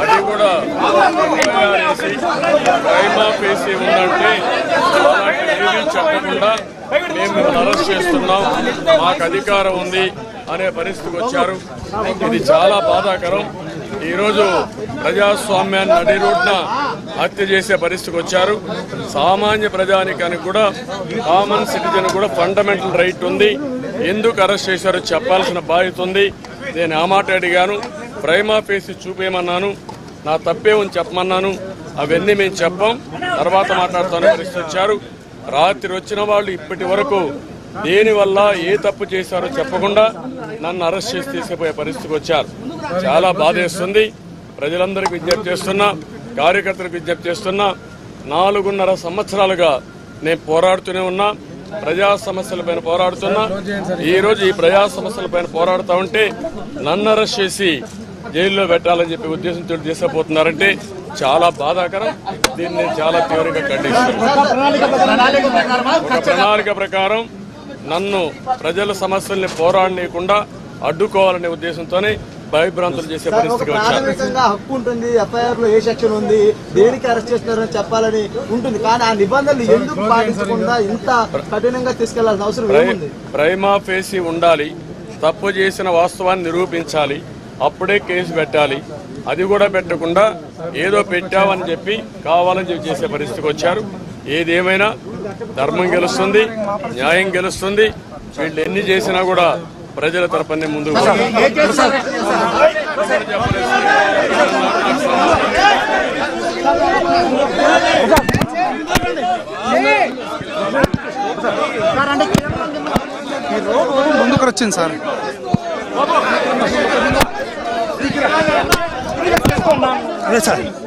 అది కూడా వేసి ఉందంటే చెప్పకుండా మేము అరెస్ట్ చేస్తున్నాం మాకు అధికారం ఉంది అనే పరిస్థితికి వచ్చారు ఇది చాలా బాధాకరం ఈరోజు ప్రజాస్వామ్యాన్ని నడి రోడ్న హత్య చేసే పరిస్థితికి వచ్చారు సామాన్య ప్రజానికానికి కూడా కామన్ సిటిజన్ కూడా ఫండమెంటల్ రైట్ ఉంది ఎందుకు అరెస్ట్ చేశారో చెప్పాల్సిన బాధ్యత ఉంది. నేను ఆ మాట అడిగాను. ప్రైమా ఫేసి చూపేయమన్నాను. నా తప్పేమని చెప్పమన్నాను. అవన్నీ మేము చెప్పాం. తర్వాత మాట్లాడుతాను పరిస్థితి వచ్చారు. రాత్రి వచ్చిన వాళ్ళు ఇప్పటి వరకు దేనివల్ల ఏ తప్పు చేశారో చెప్పకుండా నన్ను అరెస్ట్ చేసి తీసుకుపోయే పరిస్థితికి వచ్చారు. చాలా బాధేస్తుంది ప్రజలందరికీ విజ్ఞప్తి చేస్తున్నా కార్యకర్తలకు విజ్ఞప్తి చేస్తున్నా నాలుగున్నర సంవత్సరాలుగా నేను పోరాడుతూనే ఉన్నా. ప్రజా సమస్యలపైన పోరాడుతున్నా. ఈ రోజు ఈ ప్రజా సమస్యలపైన పోరాడుతూ ఉంటే నన్ను అరెస్ట్ చేసి జైల్లో పెట్టాలని చెప్పి ఉద్దేశంతో తీసుకుపోతున్నారంటే చాలా బాధాకరం. దీన్ని నేను చాలా తీవ్రంగా ఖండిస్తున్నాను ప్రణాళిక ప్రకారం నన్ను ప్రజల సమస్యల్ని పోరాడనీయకుండా అడ్డుకోవాలనే ఉద్దేశంతోనే భయభ్రాంతులు చేసే వచ్చారు ప్రాథమికంగా హక్కు ఉంటుంది ఎఫ్ఐఆర్లో ఏ సెక్షన్ ఉంది దేనికి అరెస్ట్ చేస్తున్నారని చెప్పాలని ఉంటుంది. కానీ ఆ నిబంధనలు ఎందుకు పాటించకుండా ఇంత కఠినంగా తీసుకెళ్ళాల్సిన అవసరం ఏముంది? ప్రైమా ఫేసి ఉండాలి తప్పు చేసిన వాస్తవాన్ని నిరూపించాలి అప్పుడే కేసు పెట్టాలి. అది కూడా పెట్టకుండా ఏదో పెట్టావని చెప్పి కావాలని చెప్పి చేసే పరిస్థితికి వచ్చారు. ఏదేమైనా ధర్మం గెలుస్తుంది న్యాయం గెలుస్తుంది వీళ్ళు ఎన్ని చేసినా కూడా ప్రజల తరపునే పోతారు. ముందుకు వచ్చింది సార్? అదే సార్?